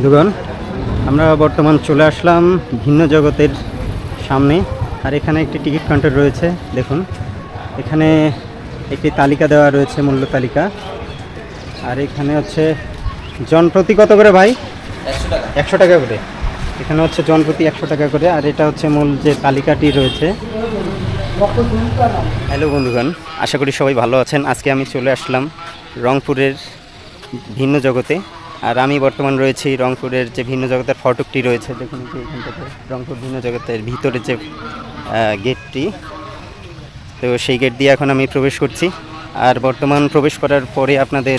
বন্ধুগণ আমরা বর্তমান চলে আসলাম ভিন্ন জগতের সামনে। আর এখানে একটি টিকিট কাউন্টার রয়েছে দেখুন। এখানে একটি তালিকা দেওয়া রয়েছে মূল্য তালিকা। আর এখানে হচ্ছে জনপ্রতি কত করে ভাই? একশো টাকা। করে। এখানে হচ্ছে জনপ্রতি একশো টাকা করে আর এটা হচ্ছে মূল যে তালিকাটি রয়েছে। হ্যালো বন্ধুগণ আশা করি সবাই ভালো আছেন। আজকে আমি চলে আসলাম রংপুরের ভিন্ন জগতে। আর আমি বর্তমান রয়েছি রংপুরের যে ভিন্ন জগতের ফটকটি রয়েছে, দেখুন যে এখান থেকে রংপুর ভিন্ন জগতের ভিতরে যে গেটটি, তো সেই গেট দিয়ে এখন আমি প্রবেশ করছি। আর বর্তমান প্রবেশ করার পরে আপনাদের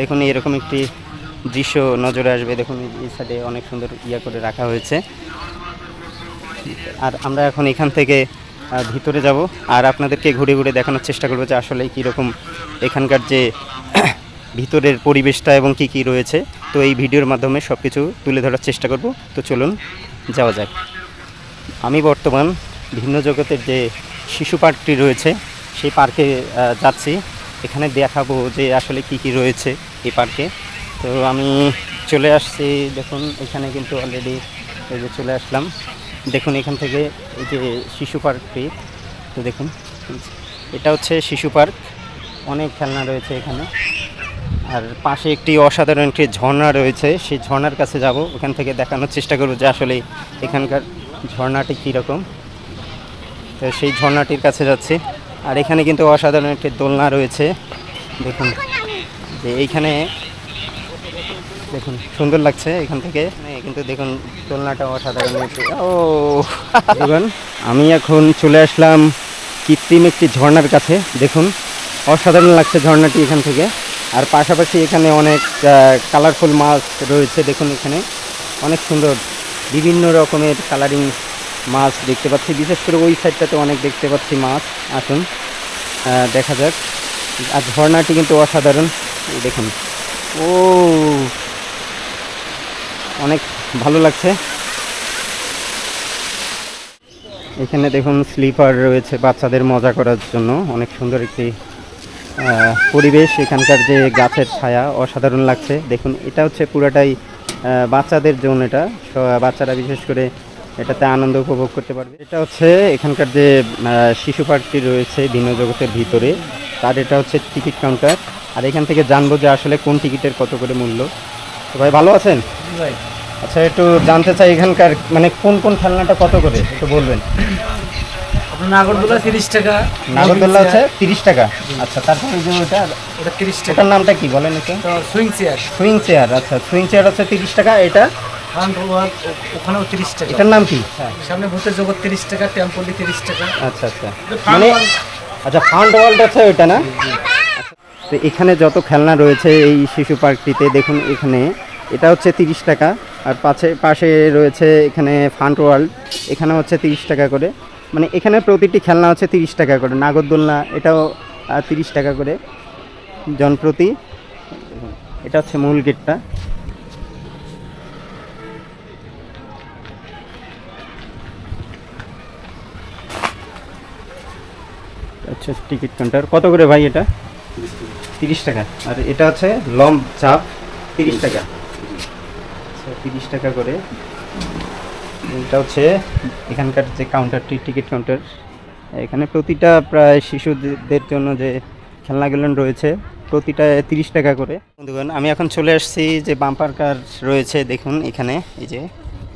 দেখুন এরকম একটি দৃশ্য নজরে আসবে, দেখুন এই সাইডে অনেক সুন্দর ইয়া করে রাখা হয়েছে। আর আমরা এখন এখান থেকে ভিতরে যাব। আর আপনাদেরকে ঘুরে ঘুরে দেখানোর চেষ্টা করব যে আসলে কীরকম এখানকার যে ভিতরের পরিবেশটা এবং কি কি রয়েছে, তো এই ভিডিওর মাধ্যমে সব কিছু তুলে ধরার চেষ্টা করব। তো চলুন, যাওয়া যাক। আমি বর্তমান ভিন্ন জগতের যে শিশু পার্কটি রয়েছে, সেই পার্কে যাচ্ছি। এখানে দেখাবো যে আসলে কি কি রয়েছে এই পার্কে। তো আমি চলে আসছি, দেখুন, এখানে কিন্তু অলরেডি এই যে চলে আসলাম। দেখুন, এখান থেকে এই যে শিশু পার্কটি, তো দেখুন, এটা হচ্ছে শিশু পার্ক। অনেক খেলনা রয়েছে এখানে। আর পাশে একটি অসাধারণ একটি ঝর্ণা রয়েছে, সেই ঝর্ণার কাছে যাব। ওখান থেকে দেখানোর চেষ্টা করব যে আসলে এখানকার ঝর্ণাটি কীরকম। তো সেই ঝর্ণাটির কাছে যাচ্ছি। আর এখানে কিন্তু অসাধারণ একটি দোলনা রয়েছে। দেখুন, যে এইখানে দেখুন, সুন্দর লাগছে এখান থেকে। কিন্তু দেখুন, দোলনাটা অসাধারণ ও! দেখুন আমি এখন চলে আসলাম কৃত্রিম একটি ঝর্ণার কাছে। দেখুন, অসাধারণ লাগছে ঝর্ণাটি এখান থেকে। আর পাশাপাশি এখানে অনেক কালারফুল মাছ রয়েছে দেখুন এখানে। অনেক সুন্দর বিভিন্ন রকমের কালারিং মাছ দেখতে পাচ্ছি। বিশেষ করে ওই সাইডটাতে অনেক দেখতে পাচ্ছি মাছ। আসুন দেখা যাক। আর ঝর্ণাটি কিন্তু অসাধারণ। দেখুন। ও, অনেক ভালো লাগছে। এখানে দেখুন স্লিপার রয়েছে বাচ্চাদের মজা করার জন্য। অনেক সুন্দর একটি পরিবেশ এখানকার যে গাছের ছায়া অসাধারণ লাগছে। দেখুন এটা হচ্ছে পুরাটাই বাচ্চাদের জন্য এটা। বাচ্চারা বিশেষ করে এটাতে আনন্দ উপভোগ করতে পারবে। এটা হচ্ছে এখানকার যে শিশু পার্কটি রয়েছে ভিন্ন জগতের ভিতরে। তার এটা হচ্ছে টিকিট কাউন্টার। আর এখান থেকে জানব যে আসলে কোন টিকিটের কত করে মূল্য। তো ভাই ভালো আছেন? আচ্ছা একটু জানতে চাই এখানকার মানে কোন কোন খেলনাটা কত করে? একটু বলবেন। নাগরদোলা তিরিশ টাকা। নাগরদোল্লা হচ্ছে তিরিশ টাকা। আচ্ছা তারপরে যে ওটা ওটা তিরিশ টাকা। ওটার নামটা কি বলেন সুইং চেয়ার। সুইং চেয়ার আচ্ছা সুইং চেয়ার হচ্ছে তিরিশ টাকা এটা? ওখানেও তিরিশ টাকা। এটার নাম কি? সামনে ভূতের জগৎ তিরিশ টাকা টেম্পলি তিরিশ টাকা। আচ্ছা আচ্ছা। মানে আচ্ছা ফান্ড ওয়ার্ল্ড ওইটা না? তো এখানে যত খেলনা রয়েছে এই শিশু পার্কটিতে দেখুন এখানে এটা হচ্ছে তিরিশ টাকা আর পাশে পাশে রয়েছে এখানে ফান্ড ওয়ার্ল্ড এখানে হচ্ছে তিরিশ টাকা করে। মানে এখানে প্রতিটি খেলনা হচ্ছে তিরিশ টাকা করে। নাগরদোলনা এটাও তিরিশ টাকা করে। জনপ্রতি এটা হচ্ছে মূল গেটটা। আচ্ছা টিকিট কাউন্টার। কত করে ভাই এটা? তিরিশ টাকা। আর এটা হচ্ছে লম চাপ, তিরিশ টাকা। আচ্ছা তিরিশ টাকা করে। এটা হচ্ছে এখানকার যে কাউন্টারটি টিকিট কাউন্টার এখানে প্রতিটা প্রায় শিশুদের জন্য যে খেলনাগুলো রয়েছে, প্রতিটা তিরিশ টাকা করে। বন্ধুগণ, আমি এখন চলে আসছি যে বাম্পার কার রয়েছে, দেখুন এখানে, এই যে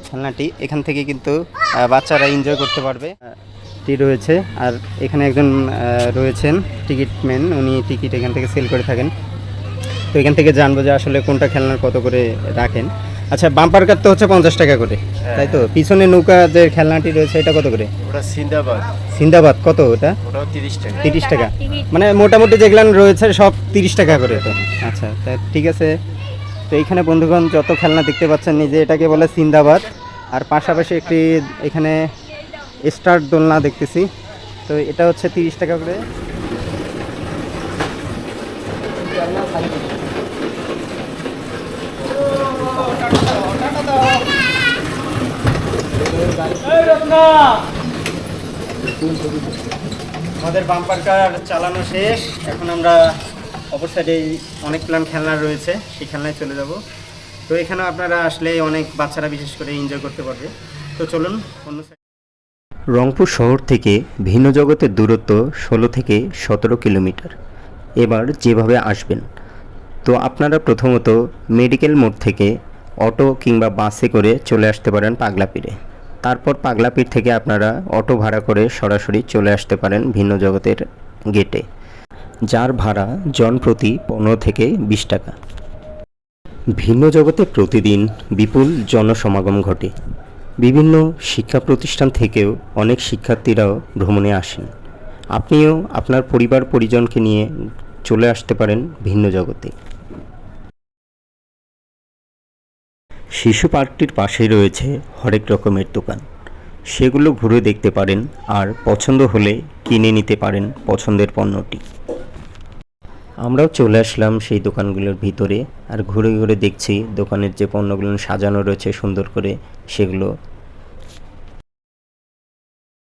খেলনাটি। এখান থেকে কিন্তু বাচ্চারা এনজয় করতে পারবে। টি রয়েছে, আর এখানে একজন রয়েছেন টিকিট ম্যান উনি টিকিট এখান থেকে সেল করে থাকেন। তো এখান থেকে জানব যে আসলে কোনটা খেলনার কত করে রাখেন। আচ্ছা বাম্পার কার তো হচ্ছে পঞ্চাশ টাকা করে। তাই তো? পিছনে নৌকা যে খেলনাটি রয়েছে এটা কত করে? ওটা সিন্দাবাদ। সিন্দাবাদ কত ওটা? ওটাও তিরিশ টাকা। তিরিশ টাকা। মানে মোটামুটি যেগুলো রয়েছে সব তিরিশ টাকা করে তো। আচ্ছা তা ঠিক আছে। তো এইখানে বন্ধুগণ যত খেলনা দেখতে পাচ্ছেন নিজে এটাকে বলে সিন্দাবাদ। আর পাশাপাশি একটি এখানে স্টার দোলনা দেখতেছি। তো এটা হচ্ছে তিরিশ টাকা করে। আমাদের বাম্পার কার চালানো শেষ। এখন আমরা সাইডে অনেক প্ল্যান খেলনা রয়েছে, সেই খেলনায় চলে যাব। তো এখানে আপনারা আসলে অনেক বাচ্চারা বিশেষ করে এনজয় করতে পারবে। তো চলুন, অন্য রংপুর শহর থেকে ভিন্ন জগতের দূরত্ব ষোলো থেকে সতেরো কিলোমিটার। এবার যেভাবে আসবেন, তো আপনারা প্রথমত মেডিকেল মোড় থেকে অটো কিংবা বাসে করে চলে আসতে পারেন পাগলাপীরে তারপর পাগলাপীর থেকে আপনারা অটো ভাড়া করে সরাসরি চলে আসতে পারেন ভিন্ন জগতের গেটে যার ভাড়া জন প্রতি পনেরো থেকে বিশ টাকা। ভিন্ন জগতে প্রতিদিন বিপুল জনসমাগম ঘটে। বিভিন্ন শিক্ষা প্রতিষ্ঠান থেকেও অনেক শিক্ষার্থীরাও ভ্রমণে আসেন। আপনিও আপনার পরিবার পরিজনকে নিয়ে চলে আসতে পারেন ভিন্ন জগতে। শিশু পার্কটির পাশেই রয়েছে হরেক রকমের দোকান। সেগুলো ঘুরে দেখতে পারেন আর পছন্দ হলে কিনে নিতে পারেন পছন্দের পণ্যটি। আমরাও চলে আসলাম সেই দোকানগুলোর ভিতরে আর ঘুরে ঘুরে দেখছি দোকানের যে পণ্যগুলো সাজানো রয়েছে সুন্দর করে সেগুলো।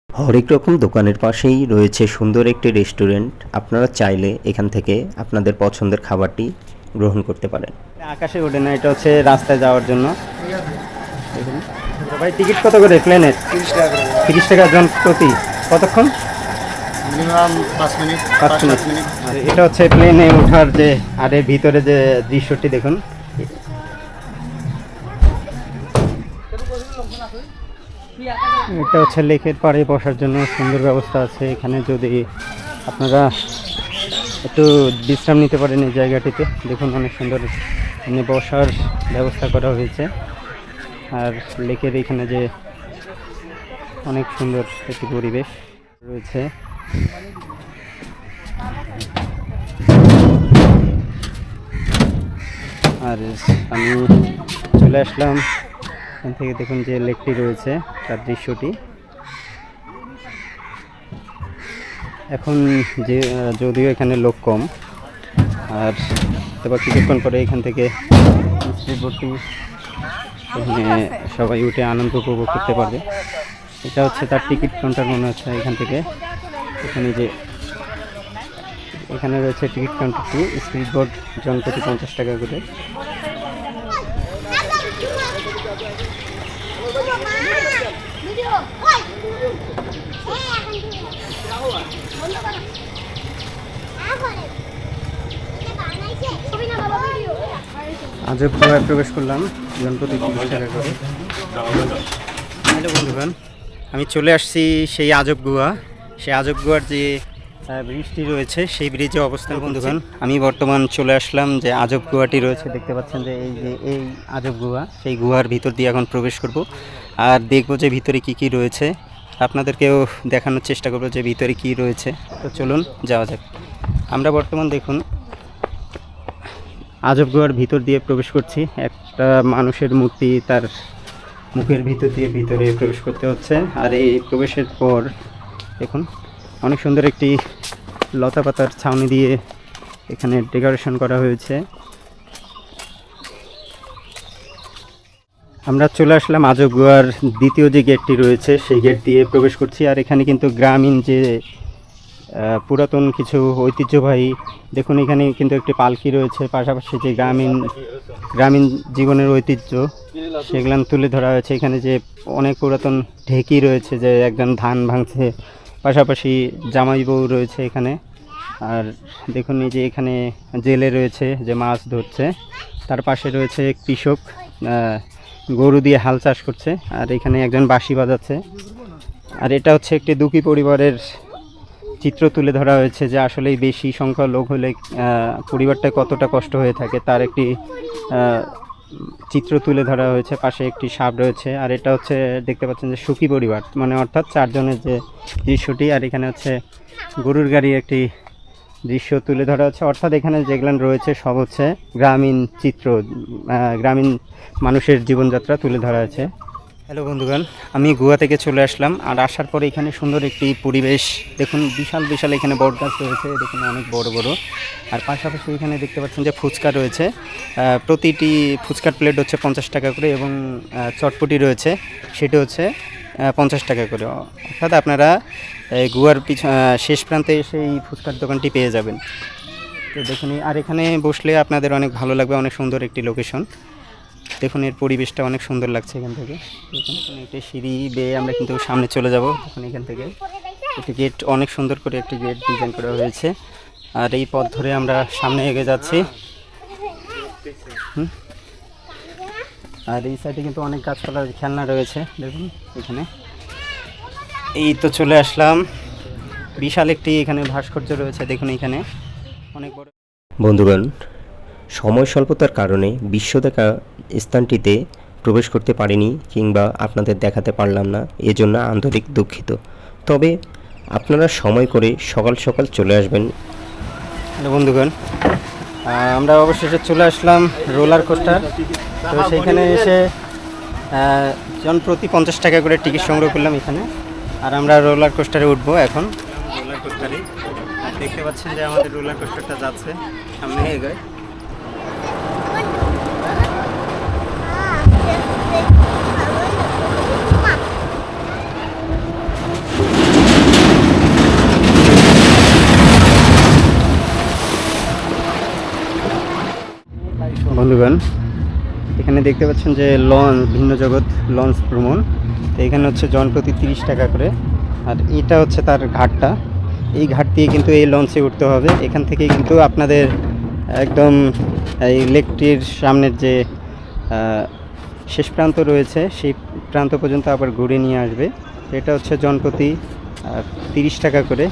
হরেক রকম দোকানের পাশেই রয়েছে সুন্দর একটি রেস্টুরেন্ট। আপনারা চাইলে এখান থেকে আপনাদের পছন্দের খাবারটি গ্রহণ করতে পারেন। আকাশে ওঠে না এটা হচ্ছে রাস্তায় যাওয়ার জন্য। ভাই টিকিট কত করে প্লেনের? তিরিশ টাকা জন প্রতি। কতক্ষণ? আর এটা হচ্ছে প্লেনে ওঠার যে আরে ভিতরে যে দৃশ্যটি দেখুন। এটা হচ্ছে লেকের পাড়ে বসার জন্য সুন্দর ব্যবস্থা আছে। এখানে যদি আপনারা একটু বিশ্রাম নিতে পারেন এই জায়গাটিতে। দেখুন, অনেক সুন্দর এখানে বসার ব্যবস্থা করা হয়েছে। আর লেকের এখানে যে অনেক সুন্দর একটি পরিবেশ রয়েছে। আর আমি চলে আসলাম। এখান থেকে দেখুন যে লেকটি রয়েছে, তার দৃশ্যটি এখন যে যদিও এখানে লোক কম, আর তারপর কিছুক্ষণ পরে এখান থেকে বোটটি এখানে সবাই উঠে আনন্দ উপভোগ করতে পারবে। এটা হচ্ছে তার টিকিট কাউন্টার মনে হচ্ছে এখান থেকে। এখানে যে, এখানে রয়েছে টিকিট কাউন্টারটি, স্পিড বোট জনপ্রতি পঞ্চাশ টাকা করে। আজব গোয়ায় প্রবেশ করলাম করে হ্যালো বন্ধুগণ, আমি চলে আসছি সেই আজব গুহা। সেই আজব গোয়ার যে ব্রিজটি রয়েছে, সেই ব্রিজে অবস্থান বন্ধুগণ। আমি বর্তমান চলে আসলাম যে আজব গুহাটি রয়েছে, দেখতে পাচ্ছেন যে এই যে, এই আজব গোয়া সেই গুহার ভিতর দিয়ে এখন প্রবেশ করব। আর দেখব যে ভিতরে কি কি রয়েছে। আপনাদেরকেও দেখানোর চেষ্টা করব যে ভিতরে কি রয়েছে। তো চলুন, যাওয়া যাক। আমরা বর্তমান দেখুন, আজব গুহার ভিতর দিয়ে প্রবেশ করছি। একটা মানুষের মূর্তি তার মুখের ভিতর দিয়ে ভিতরে প্রবেশ করতে হচ্ছে। আর এই প্রবেশের পর দেখুন, অনেক সুন্দর একটি লতা পাতার ছাউনি দিয়ে এখানে ডেকোরেশন করা হয়েছে। আমরা চলে আসলাম আজব গুহার দ্বিতীয় যে গেটটি রয়েছে, সেই গেট দিয়ে প্রবেশ করছি। আর এখানে কিন্তু গ্রামীণ যে পুরাতন কিছু ঐতিহ্যবাহী, দেখুন এখানে কিন্তু একটি পালকি রয়েছে। পাশাপাশি যে গ্রামীণ গ্রামীণ জীবনের ঐতিহ্য, সেগুলো তুলে ধরা হয়েছে। এখানে যে অনেক পুরাতন ঢেকি রয়েছে যে একজন ধান ভাঙছে। পাশাপাশি জামাই বউ রয়েছে এখানে। আর দেখুন এই যে এখানে জেলে রয়েছে যে মাছ ধরছে। তার পাশে রয়েছে কৃষক গরু দিয়ে হাল চাষ করছে, আর এখানে একজন বাঁশি বাজাচ্ছে। আর এটা হচ্ছে একটি দুঃখী পরিবারের চিত্র তুলে ধরা হয়েছে যে আসলেই বেশি সংখ্যা লোক হলে পরিবারটা কতটা কষ্ট হয়ে থাকে। তার একটি চিত্র তুলে ধরা হয়েছে, পাশে একটি সাপ রয়েছে। আর এটা হচ্ছে, দেখতে পাচ্ছেন যে সুখী পরিবার। মানে অর্থাৎ চারজনের যে দৃশ্যটি, আর এখানে হচ্ছে গরুর গাড়ি একটি দৃশ্য তুলে ধরা হচ্ছে। অর্থাৎ এখানে যেগুলো রয়েছে, সব হচ্ছে গ্রামীণ চিত্র গ্রামীণ মানুষের জীবনযাত্রা তুলে ধরা আছে হ্যালো বন্ধুগণ, আমি গোয়া থেকে চলে আসলাম আর আসার পরে এখানে সুন্দর একটি পরিবেশ। দেখুন, বিশাল বিশাল এখানে বট গাছ রয়েছে, দেখুন অনেক বড় বড়। আর পাশাপাশি এখানে দেখতে পাচ্ছেন যে ফুচকা রয়েছে। প্রতিটি ফুচকার প্লেট হচ্ছে পঞ্চাশ টাকা করে এবং চটপটি রয়েছে। সেটি হচ্ছে পঞ্চাশ টাকা করে। অর্থাৎ আপনারা, এই গুয়ার পিছ শেষ প্রান্তে এসে এই ফুচকার দোকানটি পেয়ে যাবেন। তো দেখুন আর এখানে বসলে আপনাদের অনেক ভালো লাগবে, অনেক সুন্দর একটি লোকেশন দেখুন, এর পরিবেশটা অনেক সুন্দর লাগছে এখান থেকে। দেখুন একটি সিঁড়ি বেয়ে আমরা কিন্তু সামনে চলে যাব। দেখুন, এখান থেকে একটি গেট অনেক সুন্দর করে একটি গেট ডিজাইন করা হয়েছে। আর এই পথ ধরে আমরা সামনে এগিয়ে যাচ্ছি। আর এই সাইডে কিন্তু অনেক গাছপালার খেলনা রয়েছে দেখুন এখানে। এই তো চলে আসলাম। বিশাল একটি এখানে ভাস্কর্য রয়েছে দেখুন এখানে। অনেক বড় বন্ধুগণ সময় স্বল্পতার কারণে বিশ্ব দেখা স্থানটিতে প্রবেশ করতে পারিনি কিংবা আপনাদের দেখাতে পারলাম না এজন্য আন্তরিক দুঃখিত। তবে আপনারা সময় করে সকাল সকাল চলে আসবেন। হ্যালো বন্ধুগণ আমরা অবশেষে চলে আসলাম রোলার কোস্টার। তো সেইখানে এসে জন প্রতি পঞ্চাশ টাকা করে টিকিট সংগ্রহ করলাম এখানে। আর আমরা রোলার কোস্টারে উঠবো এখন। রোলার কোস্টারে আর দেখতে পাচ্ছেন যে আমাদের রোলার কোস্টারটা যাচ্ছে সামনে। এগোয় বন্ধুগণ, এখানে দেখতে পাচ্ছেন যে লঞ্চ, ভিন্ন জগৎ লঞ্চ ভ্রমণ। তো এখানে হচ্ছে জন প্রতি তিরিশ টাকা করে। আর এটা হচ্ছে তার ঘাটটা। এই ঘাট দিয়ে কিন্তু এই লঞ্চে উঠতে হবে। এখান থেকে কিন্তু আপনাদের একদম এই লেকটির সামনের যে শেষ প্রান্ত রয়েছে, সেই প্রান্ত পর্যন্ত আবার ঘুরে নিয়ে আসবে। এটা হচ্ছে জন প্রতি তিরিশ টাকা করে।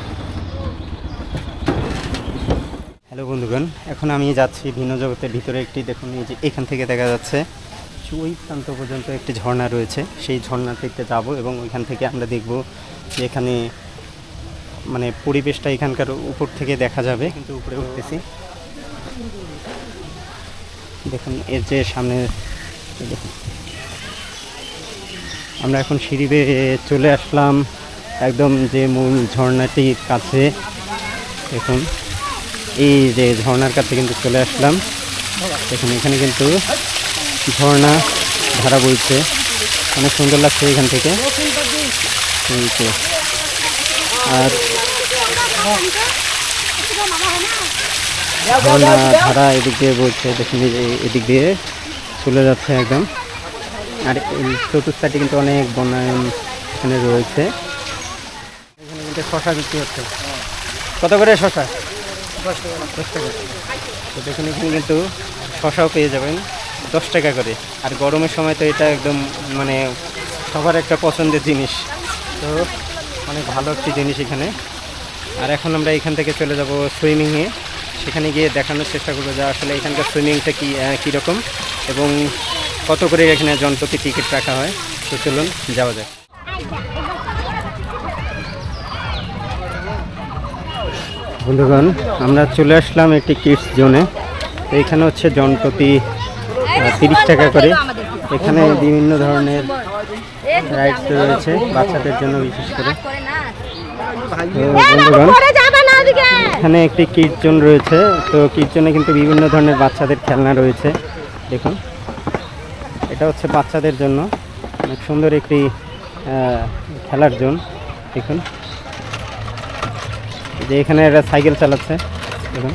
হ্যালো বন্ধুগণ, এখন আমি যাচ্ছি ভিন্ন জগতের ভিতরে একটি, দেখুন এই যে এখান থেকে দেখা যাচ্ছে ওই প্রান্ত পর্যন্ত একটি ঝর্ণা রয়েছে। সেই ঝর্ণা থেকে যাব এবং ওইখান থেকে আমরা দেখব যে এখানে মানে পরিবেশটা এখানকার উপর থেকে দেখা যাবে, কিন্তু উপরে উঠতেছি। দেখুন, এর যে সামনে দেখুন। আমরা এখন সিঁড়ি চলে আসলাম একদম যে মূল ঝর্ণাটির কাছে। দেখুন। এই যে ঝর্ণার কাছে কিন্তু চলে আসলাম। দেখুন, এখানে কিন্তু ঝর্ণা ধারা বইছে। অনেক সুন্দর লাগছে এখান থেকে। আর ঝর্ণা ধারা এদিক দিয়ে বইছে। দেখুন এদিক দিয়ে চলে যাচ্ছে একদম। আর এই চতুর্থাটি কিন্তু অনেক বনায়ন এখানে রয়েছে। এখানে কিন্তু শশা বিক্রি হচ্ছে। কত করে শশা? তো দেখুন এখানে কিন্তু শশাও পেয়ে যাবেন। দশ টাকা করে। আর গরমের সময় তো এটা একদম মানে সবার একটা পছন্দের জিনিস। তো অনেক ভালো একটি জিনিস এখানে। আর এখন আমরা এখান থেকে চলে যাব সুইমিংয়ে সেখানে গিয়ে দেখানোর চেষ্টা করব যে আসলে এখানকার সুইমিংটা কী কীরকম। এবং কত করে এখানে জনপ্রতি টিকিট রাখা হয়। তো চলুন, যাওয়া যাক। বন্ধুগণ, আমরা চলে আসলাম একটি কিডস জোনে এখানে হচ্ছে জনপ্রতি তিরিশ টাকা করে। এখানে বিভিন্ন ধরনের রাইডস রয়েছে বাচ্চাদের জন্য বিশেষ করে। বন্ধুগণ, এখানে একটি কীর্তন রয়েছে। তো কীর্তনে কিন্তু বিভিন্ন ধরনের বাচ্চাদের খেলনা রয়েছে। দেখুন, এটা হচ্ছে বাচ্চাদের জন্য। অনেক সুন্দর একটি খেলার জোন দেখুন। যে এখানে একটা সাইকেল চালাচ্ছে। দেখুন।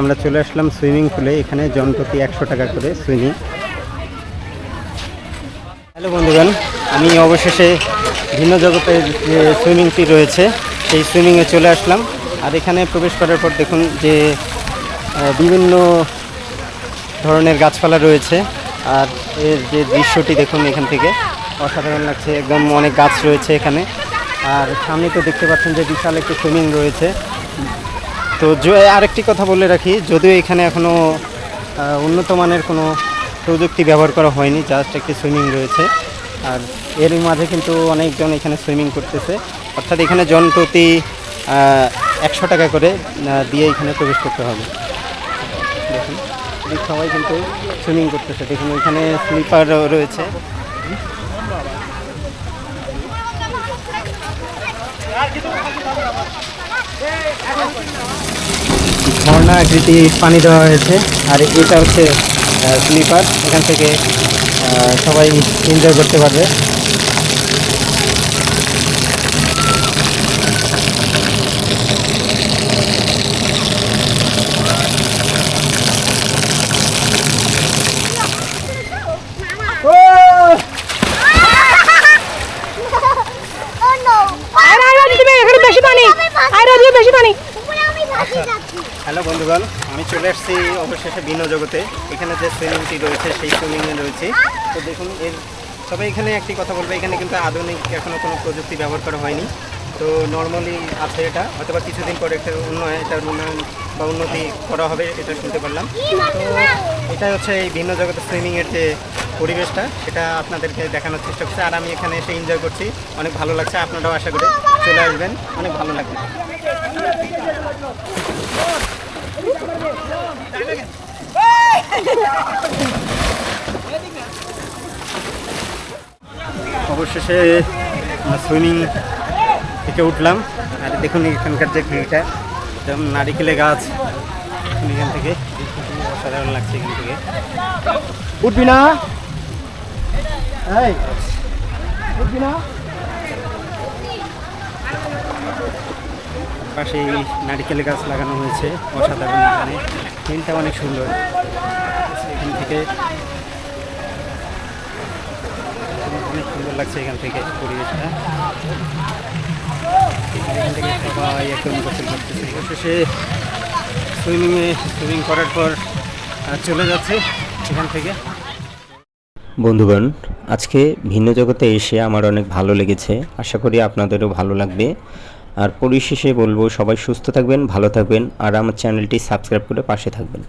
আমরা চলে আসলাম সুইমিং পুলে। এখানে জনপ্রতি একশো টাকা করে সুইমিং। হ্যালো বন্ধুগণ, আমি অবশেষে ভিন্ন জগতের যে সুইমিংটি রয়েছে, সেই সুইমিংয়ে চলে আসলাম। আর এখানে প্রবেশ করার পর দেখুন যে বিভিন্ন ধরনের গাছপালা রয়েছে। আর এর যে দৃশ্যটি দেখুন এখান থেকে, অসাধারণ লাগছে, একদম অনেক গাছ রয়েছে এখানে। আর সামনে তো দেখতে পাচ্ছেন যে বিশাল একটি সুইমিং রয়েছে। তো আরেকটি কথা বলে রাখি, যদিও এখানে এখনও উন্নত মানের কোনো প্রযুক্তি ব্যবহার করা হয়নি জাস্ট একটি সুইমিং রয়েছে। আর এর মাঝে কিন্তু অনেকজন এখানে সুইমিং করতেছে। অর্থাৎ এখানে জন প্রতি একশো টাকা করে দিয়ে এখানে প্রবেশ করতে হবে। দেখুন সবাই কিন্তু সুইমিং করতেছে। দেখুন ওইখানে স্লিপার রয়েছে। ঝর্ণা আকৃতি পানি দেওয়া হয়েছে। আর এটা হচ্ছে স্লিপার এখান থেকে সবাই এনজয় করতে পারবে। হ্যালো বন্ধুগণ, আমি চলে আসছি অবশেষে ভিন্ন জগতে। এখানে যে সুইমিংটি রয়েছে, সেই সুইমিংয়ে রয়েছে। তো দেখুন, এর তবে এখানে একটি কথা বলব, এখানে কিন্তু আধুনিক এখনও কোনো প্রযুক্তি ব্যবহার করা হয়নি। তো নর্মালি আছে এটা অথবা কিছুদিন পরে একটা উন্নয়ন এটার উন্নয়ন বা উন্নতি করা হবে, এটা শুনতে পারলাম। তো এটাই হচ্ছে এই ভিন্ন জগতের সুইমিংয়ের যে পরিবেশটা, সেটা আপনাদেরকে দেখানোর চেষ্টা করছি। আর আমি এখানে এসে এনজয় করছি। অনেক ভালো লাগছে, আপনারাও আশা করি চলে আসবেন। অনেক ভালো লাগবে অবশেষে সুইমিং থেকে উঠলাম। আর দেখুন এখানকার যে ভিউটা যেমন নারিকেলে গাছ। এখান থেকে অসাধারণ লাগছে এখান থেকে। উঠবি না? উঠবি না? পাশে এই নারিকেল গাছ লাগানো হয়েছে অসাধারণ এখানে। ফিলটা অনেক সুন্দর। এখান থেকে অনেক সুন্দর লাগছে এখান থেকে পরিবেশটা। এখান থেকে সবাই একদম গোসল করতেছে। অবশেষে সুইমিংয়ে সুইমিং করার পর চলে যাচ্ছে এখান থেকে। বন্ধুগণ, আজকে ভিন্ন জগতে এসে আমার অনেক ভালো লেগেছে। আশা করি আপনাদেরও ভালো লাগবে। আর পরিশেষে বলব, সবাই সুস্থ থাকবেন, ভালো থাকবেন, আর আমার চ্যানেলটি সাবস্ক্রাইব করে পাশে থাকবেন।